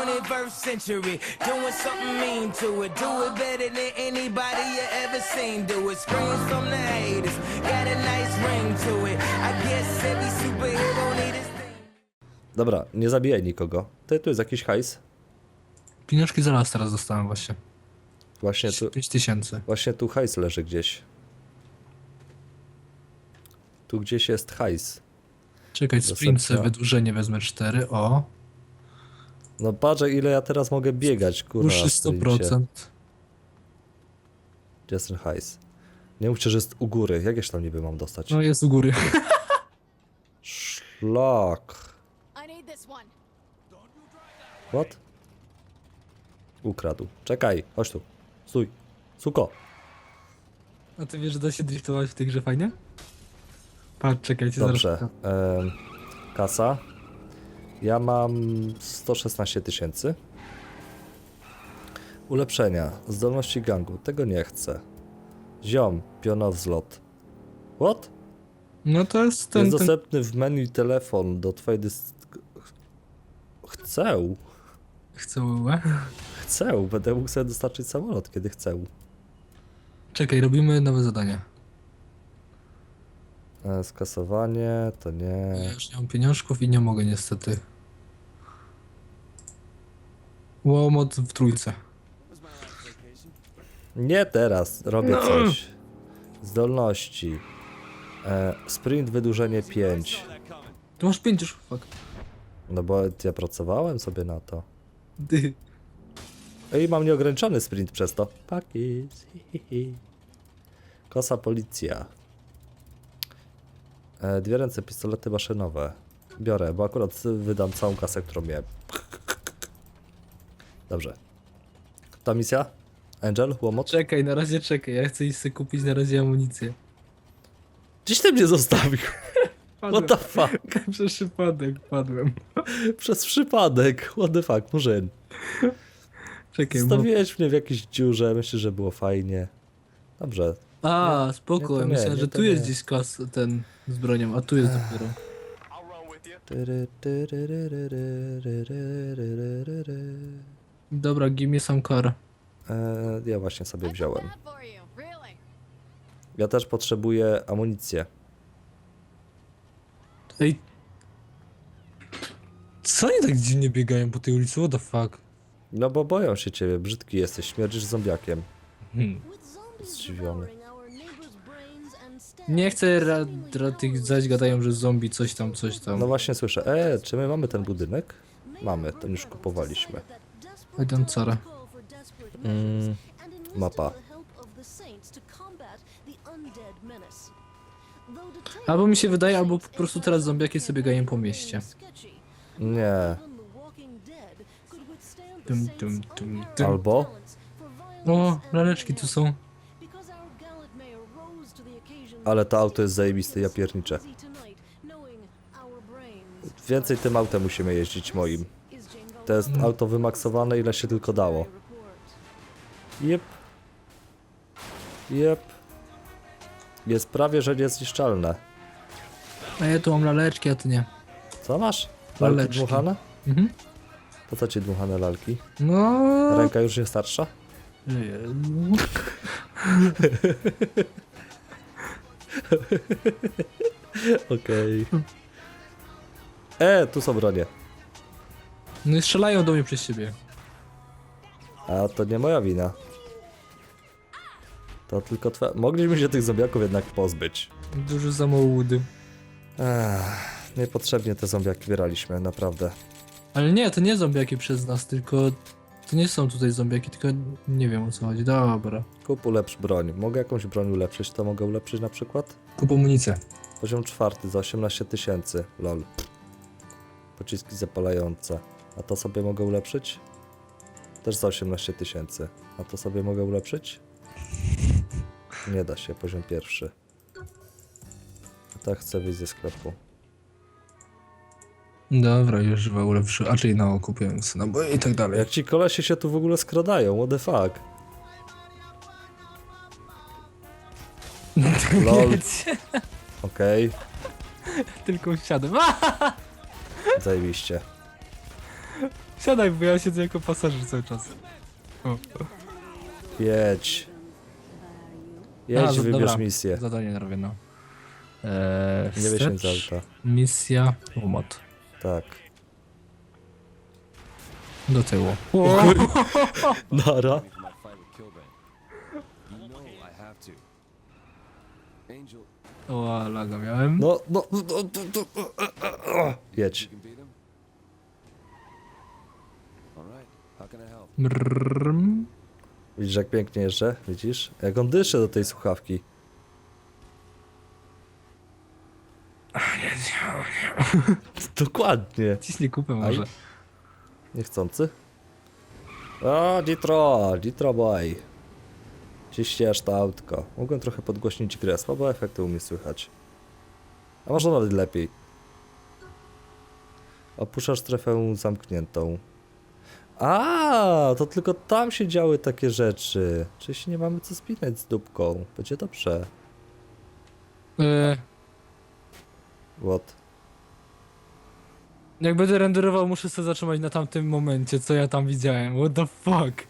21st century. Doing something mean to it. Do it better than anybody you ever seen. Do it. Screams from the haters. Got a nice ring to it. I guess every superhero need his. Dobra, nie zabijaj nikogo. Ty, tu jest jakiś hajs. Pieniążki za las teraz dostałem właśnie. Właśnie tu, 5 tysięcy. właśnie tu hajs leży gdzieś. Tu gdzieś jest hajs. Czekaj, sprint sobie wydłużenie wezmę 4, o. No patrzę ile ja teraz mogę biegać, kurwa. Sprincie. 100%. Gdzie jest ten hajs? Nie mówcie, że jest u góry. Jak ja się tam niby mam dostać? No jest u góry. Szlak. What? Ukradł. Czekaj, chodź tu. Stój. Suko. A ty wiesz, że da się driftować w tej grze fajnie? Patrz, czekajcie, Dobrze. zaraz. em, kasa. Ja mam 116 tysięcy. Ulepszenia. Zdolności gangu. Tego nie chcę. Ziom. Pionowzlot. What? No to jest ten, jest ten... dostępny w menu telefon do twojej dys... Chcę. Chcę? Chcę. Będę mógł sobie dostarczyć samolot, kiedy chcę. Czekaj, robimy nowe zadanie. E, skasowanie, to nie. Ja już nie mam pieniążków i nie mogę niestety. Łomot w trójce. Nie teraz, robię coś. Zdolności. E, sprint wydłużenie 5. Tu masz pięć już, fuck. No bo ja pracowałem sobie na to. Ty. I mam nieograniczony sprint przez to. Pakis. Kosa policja. E, dwie ręce pistolety maszynowe. Biorę, bo akurat wydam całą kasę, którą miałem. Dobrze. Ta misja? Angel? Łomot? Czekaj, na razie czekaj, ja chcę iść sobie kupić na razie amunicję. Gdzieś ty mnie zostawił. Padłem. What the fuck? Przez przypadek padłem. Przez przypadek. What the fuck, murzyn. Czekaj, bo... Stawiłeś mnie w jakiejś dziurze, myślę, że było fajnie. Dobrze. A, Nie, spoko, nie, to nie, myślałem, nie, że to tu jest nie. gdzieś kas ten z bronią, a tu jest dopiero. Tyry, tyry, ry, ry, ry, ry, ry, ry, ry, ry. Dobra, give me some car. E, ja właśnie sobie wziąłem. Ja też potrzebuję amunicję. Ej. Co oni tak dziwnie biegają po tej ulicy? What the fuck? No bo boją się ciebie, brzydki jesteś, śmierdzisz zombiakiem. Hmm. Zdziwiony. Nie chcę ra, ra tych zaś gadają, że zombie coś tam, coś tam. No właśnie słyszę, e, czy my mamy ten budynek? Mamy, ten już kupowaliśmy. I don't care. Mm, mapa. Albo mi się wydaje, albo po prostu teraz zombiaki sobie biegają po mieście. Nie. Tum, tum, tum, tum. Albo? O, laleczki tu są. Ale to auto jest zajebiste, ja pierniczę. Więcej tym autem musimy jeździć moim. To jest auto wymaksowane ile się tylko dało. Jep. Jep. Jest prawie, że niezniszczalne. A ja tu mam laleczki, a ty nie. Co masz? Lalki Laleczki. dmuchane? Mhm. Po co ci dmuchane lalki? No. Ręka już nie starsza? Jezu. Okej. E, tu są bronie. No i strzelają do mnie przez siebie. A to nie moja wina. To tylko twoja... Mogliśmy się tych zombiaków jednak pozbyć. Duży samołudy. Ech, niepotrzebnie te zombiaki wyraliśmy, naprawdę. Ale nie, to nie zombiaki przez nas, tylko... To nie są tutaj zombiaki, tylko nie wiem o co chodzi. Dobra. Kup ulepsz broń. Mogę jakąś broń ulepszyć, to mogę ulepszyć na przykład? Kup amunicję. Poziom czwarty za 18 tysięcy. Lol. Pociski zapalające. A to sobie mogę ulepszyć? Też za 18 tysięcy. A to sobie mogę ulepszyć? Nie da się, poziom pierwszy. Tak chcę wyjść ze sklepu. Dobra, już chyba ulepszy. A czyli no, kupiłem sobie naboje i tak dalej. Jak ci kolesie się tu w ogóle skradają, what the fuck? Lol. Okej, Tylko wsiadłem. zajebiście. Siadaj, bo ja siedzę jako pasażer cały czas. O. Jedź. A, Jedź, za- wybierz dobra. misję. Zadanie robię, no. Eee, Nie wstecz, auta. Misja, umot. Tak. Do tyłu. Nara. for my fight with Kilbane. You know I have to. Angel, O, laga miałem. No, no, no, no, no, no. Jedź. you can beat him? Alright, how can I help? Brrrm. Widzisz jak pięknie jeżdżę? Widzisz? Jak on dyszy do tej słuchawki. Dokładnie. Ciśnij kupę może. Niechcący. O, Nitro, Nitro boy. Ciśniesz to autko. Mogłem trochę podgłośnić grę, słabo efekty umie słychać. A może nawet lepiej. Opuszczasz strefę zamkniętą. A, to tylko tam się działy takie rzeczy. Czyli się nie mamy co spinać z dupką. Będzie dobrze. Eee, What? Jak będę renderował, muszę sobie zatrzymać na tamtym momencie, co ja tam widziałem. What the fuck?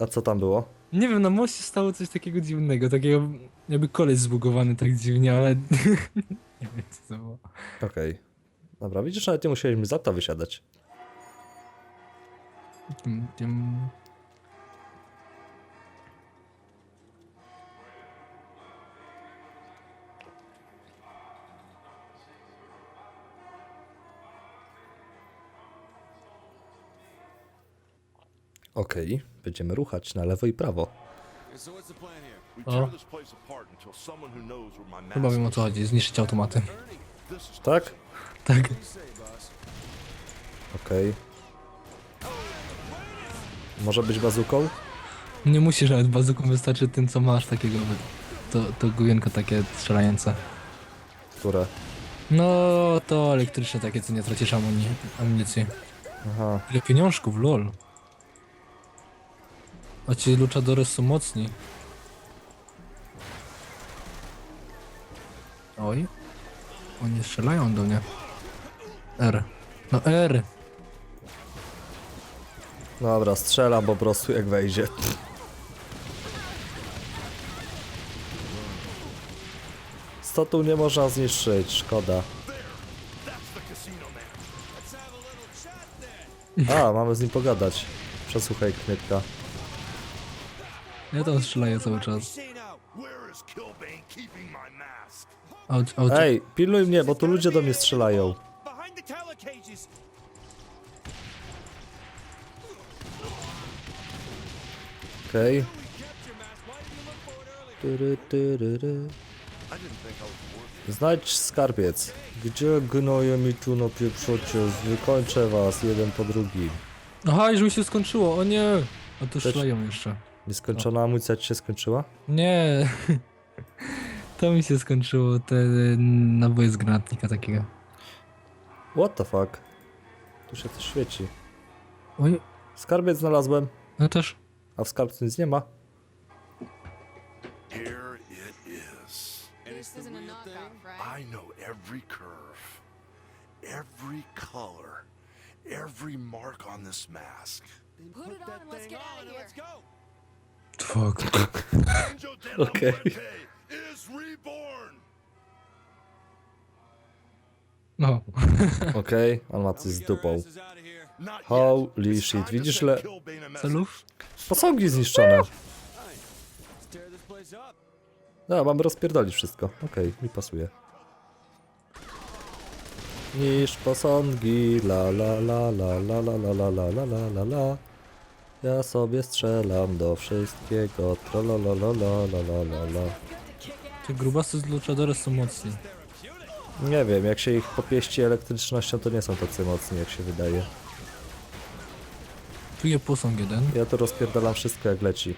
A co tam było? Nie wiem, na moście stało coś takiego dziwnego, takiego jakby koleś zbugowany tak dziwnie, ale nie wiem co to było. Okej. Dobra, widzisz, nawet nie musieliśmy za to wysiadać. Tym, tym... Okej, będziemy ruchać na lewo i prawo. Mask Chyba wiem o co chodzi, zniszczyć automaty. Tak? Tak. Okej. Może być bazuką? Nie musisz nawet bazuką, wystarczy tym co masz takiego, to, to główienko takie strzelające. Które? No to elektryczne takie, co nie tracisz amuni amunicji. Aha. Ile pieniążków, lol. A ci luchadores są mocni. Oj. Oni strzelają do mnie. R. No R. Dobra, strzelam po prostu jak wejdzie. Statu nie można zniszczyć, szkoda. A, mamy z nim pogadać. Przesłuchaj knytka. Ja tam strzelaję cały czas. Auć, auć. Ej, pilnuj mnie, bo tu ludzie do mnie strzelają. Okej. Tyry, tyryry. Znajdź skarbiec. Gdzie gnoje mi tu na pieprzocie? Wykończę was jeden po drugim. Aha, już mi się skończyło, o nie! A tu strzelają jeszcze. Nieskończona amunicja ci się skończyła? Nie. To mi się skończyło, te y, naboje z granatnika takiego. What the fuck? Tu się coś świeci. Oj, Skarbiec znalazłem, no też. a w skarbcu nic nie ma. Here it is. This isn't a knockoff, right? I know every curve, every color, every mark on this mask. Put it on and let's get out of here. Fuck. Reborn. No. Okej, on ma coś z dupą. Holy shit, widzisz le... Celów? Posągi zniszczone. No, mamy rozpierdolić wszystko. Okej, mi pasuje. Niż posągi, la la la la la la la la la la la la la Ja sobie strzelam do wszystkiego. Te grubasy z luchadores są mocni. Nie wiem, jak się ich popieści elektrycznością, to nie są tacy mocni, jak się wydaje. Tu je posąg jeden. Ja to rozpierdalam wszystko jak leci.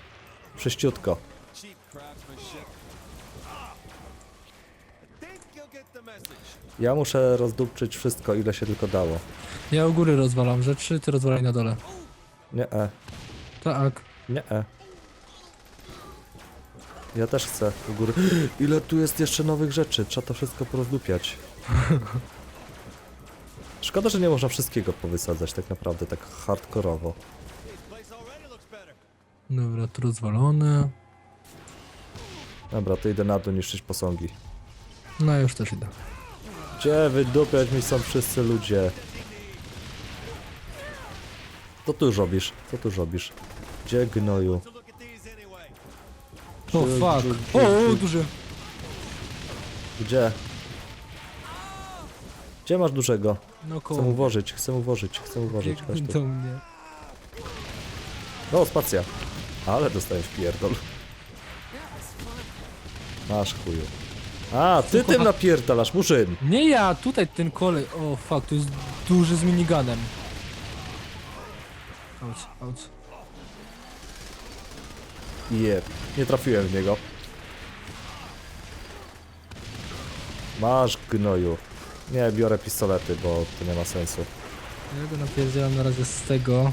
Message. Ja muszę rozdupczyć wszystko, ile się tylko dało. Ja u góry rozwalam rzeczy, ty rozwalaj na dole. Nie e, Tak. nie e. Ja też chcę u góry. Ile tu jest jeszcze nowych rzeczy? Trzeba to wszystko porozdupiać. Szkoda że nie można wszystkiego powysadzać tak naprawdę, tak hardkorowo. Dobra, to rozwalone. Dobra, to idę na dół niszczyć posągi. No już też idę. Gdzie wydupiać mi są wszyscy ludzie? Co tu robisz? Co tu robisz? Gdzie gnoju? O fuck. O, o gdzie? duży. Gdzie? Gdzie masz dużego? No Chcę koło. mu włożyć, chcę mu włożyć, chcę mu włożyć. Chodź tu. do mnie. No, spacja. Ale dostałeś pierdol. Masz chuju. A, ty tym napierdalasz, murzyn. Nie ja, tutaj ten kolej. O fuck, to jest duży z miniganem. Auć, auć. Jeb, nie trafiłem w niego. Masz gnoju. Nie, biorę pistolety, bo to nie ma sensu. Ja go napierdzielam na razie z tego.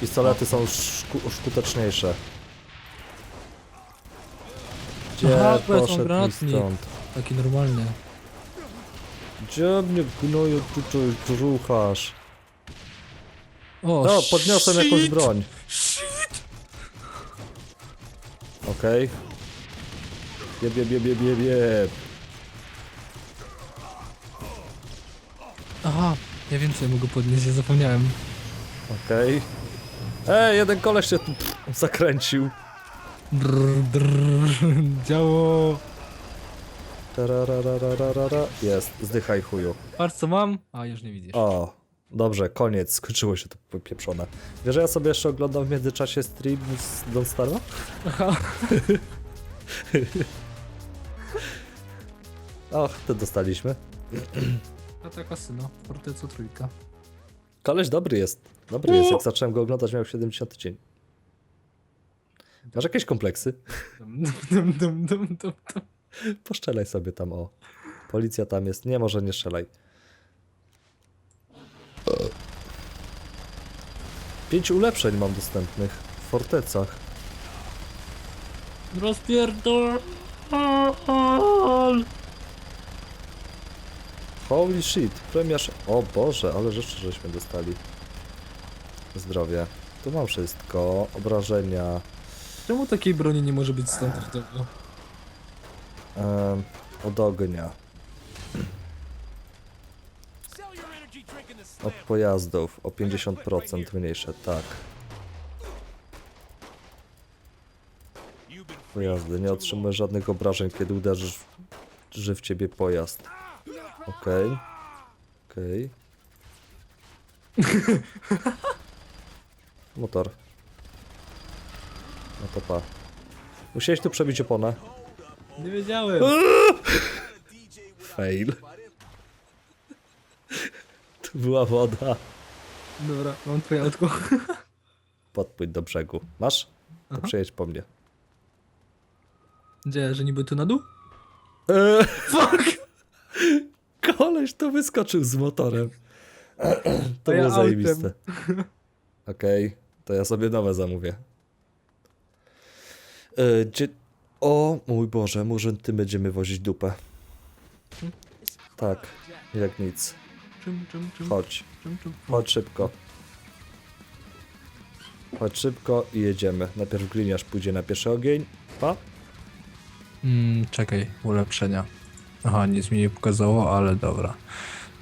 Pistolety są szku skuteczniejsze. Gdzie Aha, bo ja są poszedł mi granatnik. stąd? Taki normalny. Gdzie mnie gnoju tutaj ruchasz? O, No, podniosłem shit. jakąś broń. Okej. Jeb, jeb, jeb, jeb, jeb, jeb. Aha, ja wiem co ja mogę podnieść, ja zapomniałem. Okej. Ej, jeden koleś się tu zakręcił. Drr, drr, działo. Tarararararara. Jest, zdychaj chuju. Patrz co mam. A, już nie widzisz. O, dobrze, koniec, skończyło się to pieprzone. Wiesz, że ja sobie jeszcze oglądam w międzyczasie stream z Don't Starva? Aha. Och, to dostaliśmy. A taka syno, Forteco trójka. Koleś dobry jest. Dobry jest, jak zacząłem go oglądać miał 70 dzień. Masz jakieś kompleksy? Dum, dum, dum, dum, dum, dum. Poszczelaj sobie tam, o. Policja tam jest. Nie, może nie strzelaj. Pięć ulepszeń mam dostępnych w fortecach. Rozpierdol. Holy shit, premiarz... O Boże, ale rzeczy żeśmy dostali. Zdrowie. Tu mam wszystko. Obrażenia. Czemu takiej broni nie może być standardowo? Em, od ognia. Od pojazdów o 50% mniejsze, tak. Pojazdy. Nie otrzymujesz żadnych obrażeń, kiedy uderzysz że w ciebie pojazd. Okej. Okej. Motor. No to pa. Musiałeś tu przebić oponę. Nie wiedziałem. Fail. Była woda. Dobra, mam twoje autko. Podpłyń do brzegu. Masz? To Aha. przyjedź po mnie. Gdzie, że niby tu na dół? Eee, Fuck! koleś tu wyskoczył z motorem. To ja było autem. zajebiste. Okej, to ja sobie nowe zamówię. E, Gdzie... O mój Boże, Murzyn, ty będziemy wozić dupę. Tak, jak nic. Czym, czym, czym, Chodź, czym, czym. chodź szybko. Chodź szybko i jedziemy. Najpierw gliniarz pójdzie na pierwszy ogień. Pa. Mm, czekaj, ulepszenia. Aha, nic mi nie pokazało, ale dobra.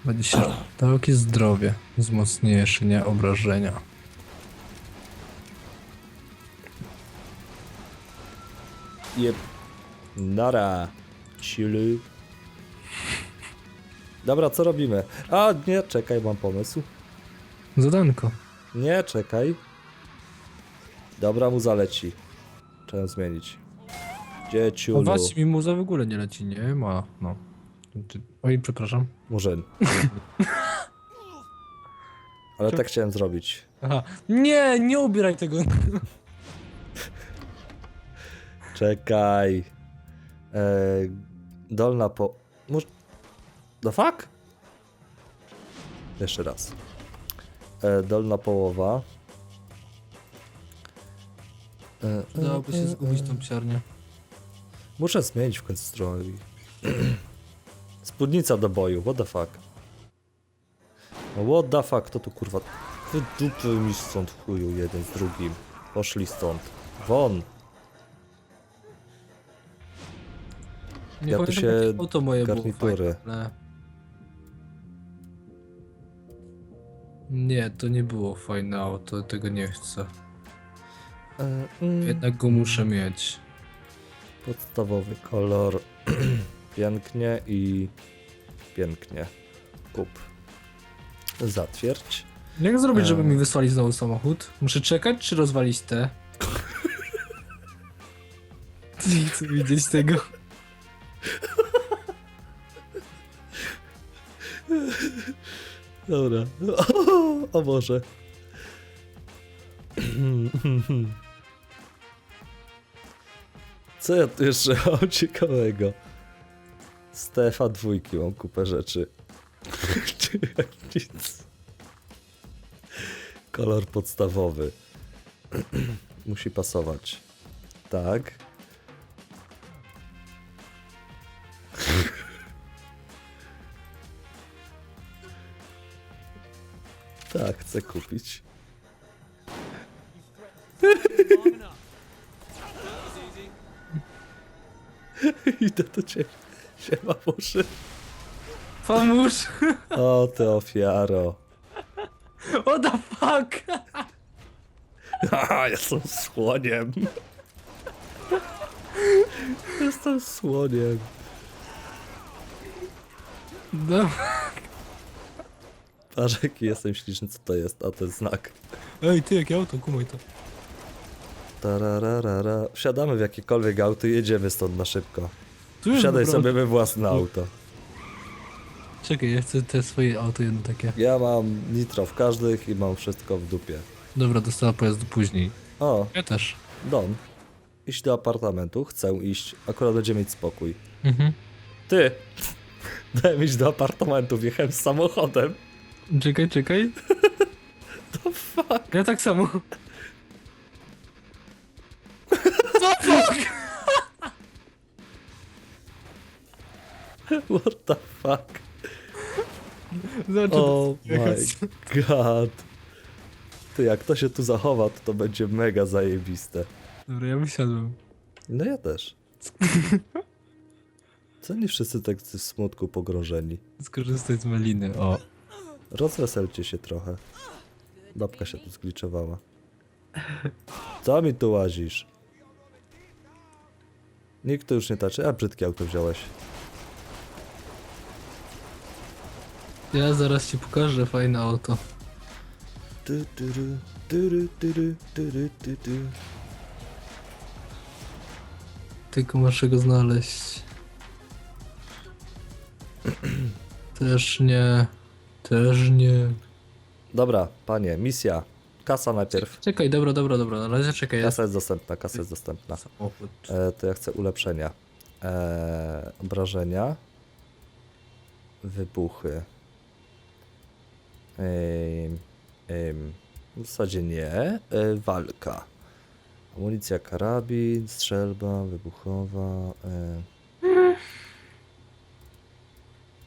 Będzie się daleki zdrowie, wzmocnienie obrażenia. Jeb. Nara. Chilly. Dobra, co robimy? A, nie, czekaj, mam pomysł. Zadanko. Nie, czekaj. Dobra, mu zaleci. Trzeba zmienić. Dzieciulu. was mi muza w ogóle nie leci, nie ma. No. Ty- Oj, przepraszam. Murzyn. Ale tak chciałem zrobić. Aha. Nie, nie ubieraj tego. Czekaj. E, dolna po... The fuck? Jeszcze raz. E, dolna połowa. E, e, Dałoby się e, zgubić e. tą psiarnię. Muszę zmienić w końcu strój. Spódnica do boju, what the fuck. No what the fuck, to tu kurwa... Wy dupy mi stąd w chuju jeden z drugim. Poszli stąd. Won! Nie Ja tu pamiętam, się jakie auto moje było garnitury. fajne, Nie, to nie było fajne auto, tego nie chcę. E, mm, Jednak go muszę mieć. Podstawowy kolor. pięknie i... Pięknie. Kup. Zatwierdź. Jak zrobić, żeby Eee. mi wysłali znowu samochód? Muszę czekać, czy rozwalić te? Nie chcę widzieć tego. Dobra. O, Boże. Co ja tu jeszcze mam ciekawego? Stefa dwójki mam kupę rzeczy. Nic. Kolor podstawowy. Musi pasować. Tak. Chcę kupić. Idę do ciebie. Siema, muszy. Pomóż! O, ty ofiaro. What the fuck? Haha, jestem słoniem. Jestem słoniem. No. Patrz, jaki jestem śliczny, co to jest, a to jest znak. Ej, ty, jakie auto, kumaj to. Tararara. Wsiadamy w jakiekolwiek auto i jedziemy stąd na szybko. Tu jest Wsiadaj sobie we własne auto. Czekaj, ja chcę te swoje auto jedno takie. Ja mam nitro w każdych i mam wszystko w dupie. Dobra, dostała pojazdu później. O, Ja też. Don. Iść do apartamentu, chcę iść, akurat będziemy mieć spokój. Mhm. Ty! Dałem iść do apartamentu, wjechałem z samochodem. Czekaj, czekaj. To fuck! Ja tak samo. What the fuck? Zobaczę, Oh my god. Ty, jak to się tu zachowa, to to będzie mega zajebiste. Dobra, ja wysiadłem. No ja też. Co nie wszyscy tak w smutku pogrążeni? Skorzystać z maliny, o. Rozweselcie się trochę. Babka się tu zgliczowała. Co mi tu łazisz? Nikt tu już nie taczy. A brzydkie auto wziąłeś. Ja zaraz ci pokażę fajne auto. Tu, ru, tu, ru, tu, tu. Tylko masz go znaleźć. Też nie. Też nie. Dobra, panie, misja. Kasa najpierw. Czekaj, dobra, dobra, dobra. Na razie czekaj. Kasa jest dostępna, kasa jest dostępna. samochód. E, to ja chcę ulepszenia. E, obrażenia. Wybuchy. Ym, ym, w zasadzie nie. E, walka. Amunicja, karabin, strzelba, wybuchowa. E,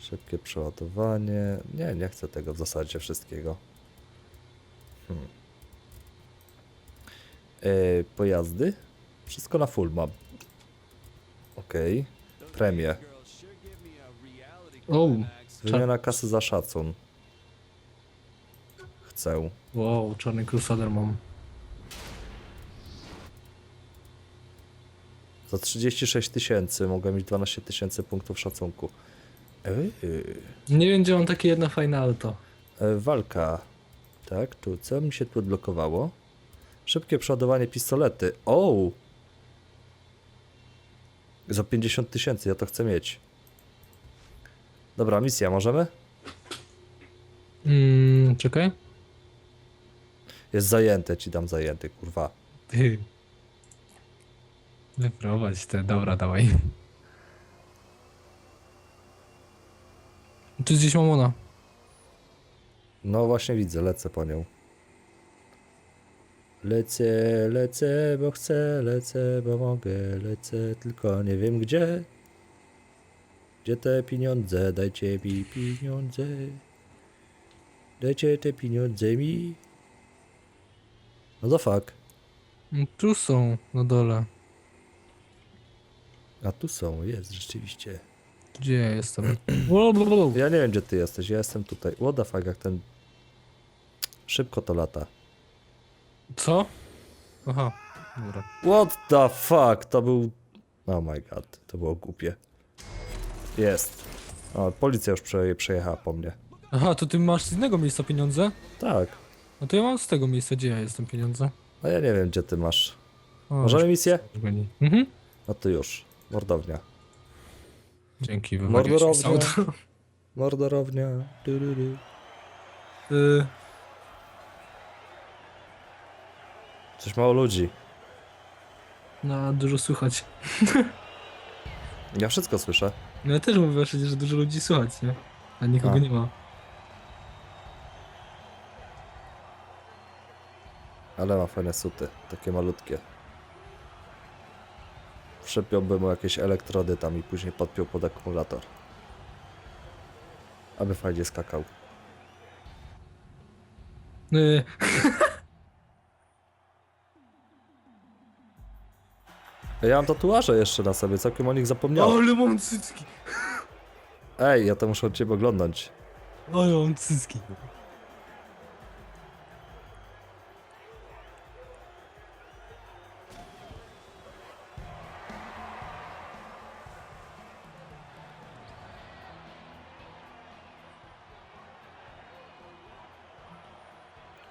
szybkie przeładowanie. Nie, nie chcę tego w zasadzie wszystkiego. Hmm. E, pojazdy? Wszystko na full mam. Okej. Premie. O, Wymiana kasy za szacun. Chcę. wow, czarny crusader mam. Za 36 tysięcy mogę mieć 12 tysięcy punktów szacunku. Ej, Nie wiem, gdzie mam takie jedno fajne auto. e, walka. Tak, tu co mi się tu odblokowało? Szybkie przeładowanie pistolety. O! Za 50 tysięcy, ja to chcę mieć. Dobra, misja, możemy? Mm, czekaj. Jest zajęte, ci dam zajęty, kurwa. Ty. Wyprowadź te, dobra, dawaj. Tu jest gdzieś mamona. No właśnie widzę, lecę po nią. Lecę, lecę, bo chcę, lecę, bo mogę, lecę, tylko nie wiem gdzie. Gdzie te pieniądze? Dajcie mi pieniądze. Dajcie te pieniądze mi. No the fuck. No, Tu są, na dole. A tu są, jest rzeczywiście. Gdzie ja jestem? Ja nie wiem gdzie ty jesteś, ja jestem tutaj. What the fuck, jak ten... Szybko to lata. Co? Aha, dobra. What the fuck, to był... Oh my god, to było głupie. Jest. O, policja już prze, przejechała po mnie. Aha, to ty masz z innego miejsca pieniądze? Tak. No to ja mam z tego miejsca, gdzie ja jestem pieniądze. A ja nie wiem gdzie ty masz. O, Możemy misję? już. Mhm. No to już. Mordownia. Dzięki, Mordorownia. z auta. Mordorownia. Du, du, du. Y, Coś mało ludzi. No, dużo słychać. Ja wszystko słyszę. No ja też mówię przecież, że dużo ludzi słychać, nie? A nikogo A. nie ma. Ale ma fajne suty. Takie malutkie. Wszepiłbym mu jakieś elektrody tam i później podpiął pod akumulator. Aby fajnie skakał. Y, Ja mam tatuaże jeszcze na sobie, całkiem o nich zapomniałem. ale mam cycki. Ej, ja to muszę od ciebie oglądać. Ale mam cycki.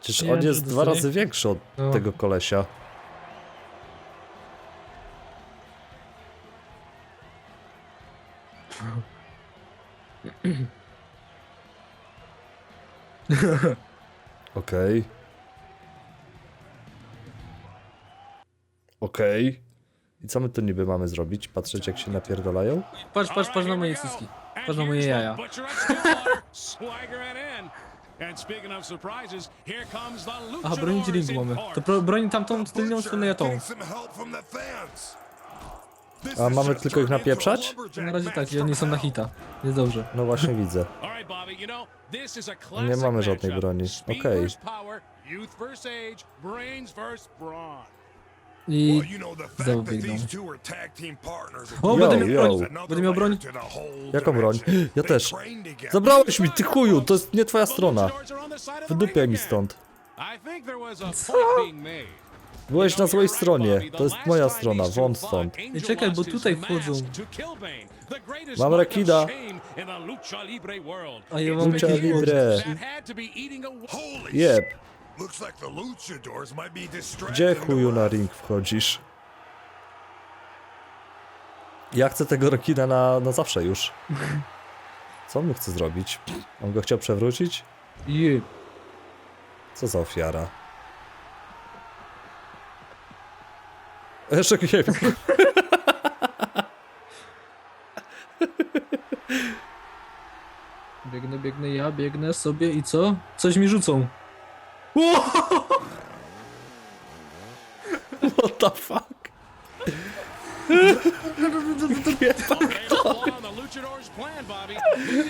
Przecież Nie on wiem, jest czy dwa dostanie- razy większy od No. tego kolesia. Okej. Okej. I co my tu niby mamy zrobić? Patrzeć jak się napierdalają? Patrz, patrz, patrz na moje cycki. Patrz na moje jaja. Aha, bronić ringu mamy. To broni tamtą tylną stronę, ja tą. A mamy tylko ich napieprzać? Na razie tak, i oni są na hita. Jest dobrze. No właśnie widzę. Nie mamy żadnej broni. Okej. I... Znowu biegną. O, Yo, będę miał yo. broń. Będę miał broń. Jaką broń? Ja też. Zabrałeś mi, ty chuju! To jest nie twoja strona. Wydupiaj mi stąd. Byłeś na złej stronie. To jest moja strona. Won stąd. Ej, czekaj, bo tutaj wchodzą. Mam rekida. A ja mam Lucha Libre. Jeb. Looks like the luchadors might be distracted. Gdzie chuju na ring wchodzisz? Ja chcę tego rekina na, na zawsze już. Co on mu chce zrobić? On go chciał przewrócić? Je. Co za ofiara? Jeszcze nie wiem. Biegnę, biegnę, ja biegnę sobie i co? Coś mi rzucą. What the fuck?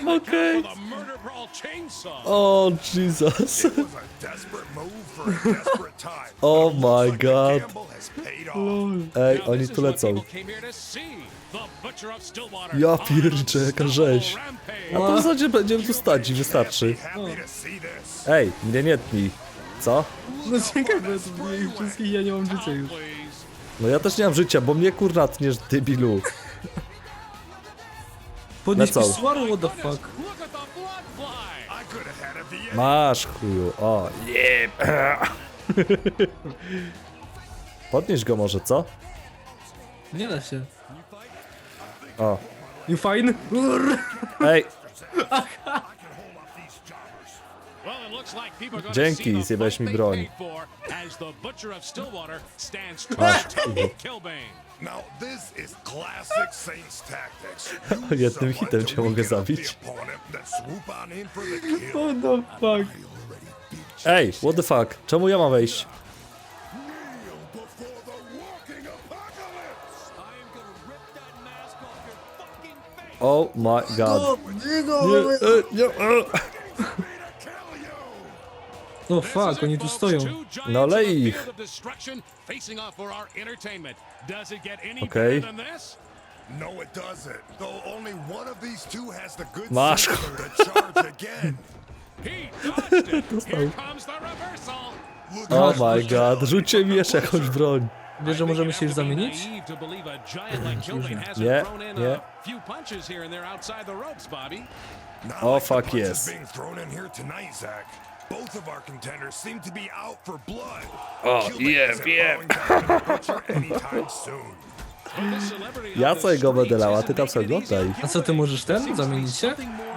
Okay. Oh Jesus. It was a desperate move for a desperate time. Oh my God. gamble has paid off. Ej, oni tu lecą. Ja pierniczę, jaka rzeź. A to w zasadzie będziemy tu stać i wystarczy. Happy to see this. Ej, mnie nie tnij. Co? No czekaj, bo ja tu ich wszystkich ja nie mam życia już. No ja też nie mam życia, bo mnie kurna tniesz, debilu. Podnieś Lecą. pisuaru, what the fuck. Masz chuju, o, jeb. Podnieś go może, co? Nie da się. O, You fine? Urr. ej, Dzięki, zjebałeś mi broń. Now this is classic Saints tactics. Use Jednym hitem cię mogę zabić. What the fuck? ej, what the fuck, czemu ja mam wejść? Oh my god. Nie Nie, e, nie, e. No fuck, oni tu stoją. No lej ich. Okej. No, it doesn't. Though only one of these two has the good Masz. sense to charge again. Look Oh my god, rzućcie mi jeszcze jakąś broń. Wiesz, że możemy się już zamienić? Nie, nie. Not Oh, fuck punches Both of our contenders seem to be out for blood. Oh, yeah, yeah. bowing down to the butcher anytime soon. Ja co go będę lał, a ty tam sobie oglądaj. A co, ty możesz ten? Zamienić się?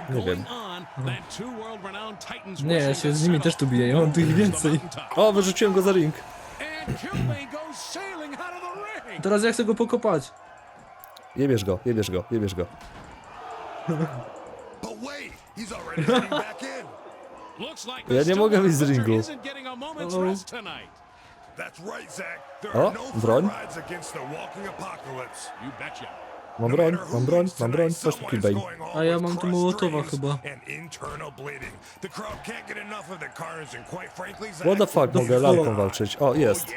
Nie wiem. Nie, ja się z nimi też tu biję, ja mam tu ich więcej. O, wyrzuciłem go za ring. Teraz ja chcę go pokopać. Jebiesz go, jebiesz go, jebiesz go. Ja nie mogę wyjść z ringu. O, no broń. Mam broń, mam broń, mam broń. Chodź tu, Killbane. A ja mam tu Mołotowa chyba. What the fuck, mogę lalką walczyć. O, jest.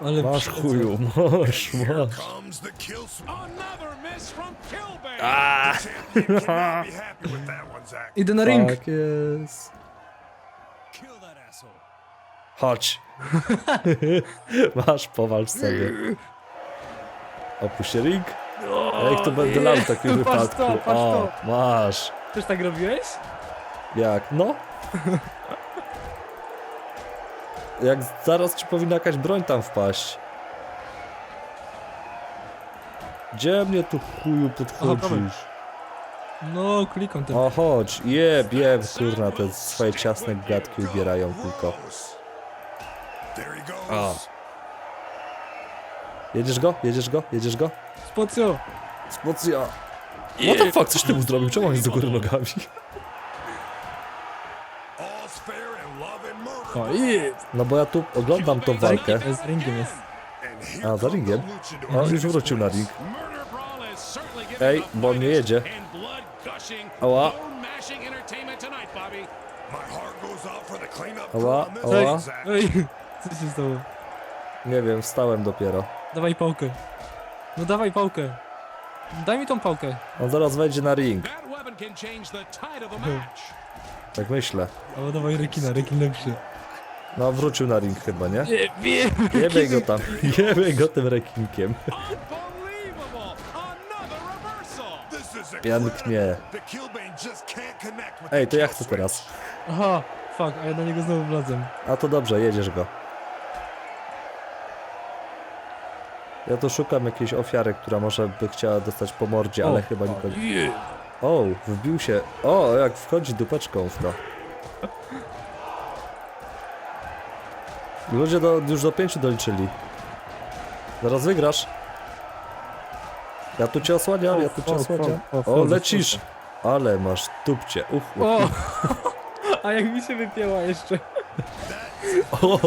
Ale Masz chuju, masz, masz. Comes the kill switch. Ah. The champion cannot be happy with that one, Zach. Idę na ring. Tak jest. Chodź. Masz, powalcz sobie. Opuść ring. Jak to będę lał w takim Patrz wypadku? to, patrz O, masz. Też tak robiłeś? Jak? No. Jak zaraz ci powinna jakaś broń tam wpaść. Gdzie mnie tu chuju podchodzisz? No, klikam ten. O chodź, jeb, jeb, kurna, te swoje ciasne gadki ubierają tylko. Goes. Jedziesz go? Jedziesz go? Jedziesz go? Spocio! Spocja. What the fuck, coś ty mu zrobił? Czemu on jest do góry nogami? O, i... No bo ja tu oglądam tą walkę. Z ringiem jest. A, za ringiem? the luchador O, to już wrócił na ring. Ej, bo on nie jedzie. Ała. Ała, on ała. Ej, co się stało? Nie wiem, wstałem dopiero. Dawaj pałkę. No dawaj pałkę. Daj mi tą pałkę. On zaraz wejdzie na ring. Tak myślę. O, dawaj rekina, rekin lepszy. No, wrócił na ring chyba, nie? Nie, wiem. Jebej go tam. Jebej go tym rekinkiem. Pięknie. Ej, to ja chcę teraz. Aha, fuck, a ja na niego znowu wlazłem. A to dobrze, jedziesz go. Ja tu szukam jakiejś ofiary, która może by chciała dostać po mordzie, ale chyba nikogo. O, wbił się. O, jak wchodzi dupeczką w to. Ludzie do, już do pięciu doliczyli. Zaraz wygrasz. Ja tu cię osłaniam, ja tu cię osłaniam. o, lecisz. Ale masz dupcie. Uch, O! A jak mi się wypięła jeszcze. o,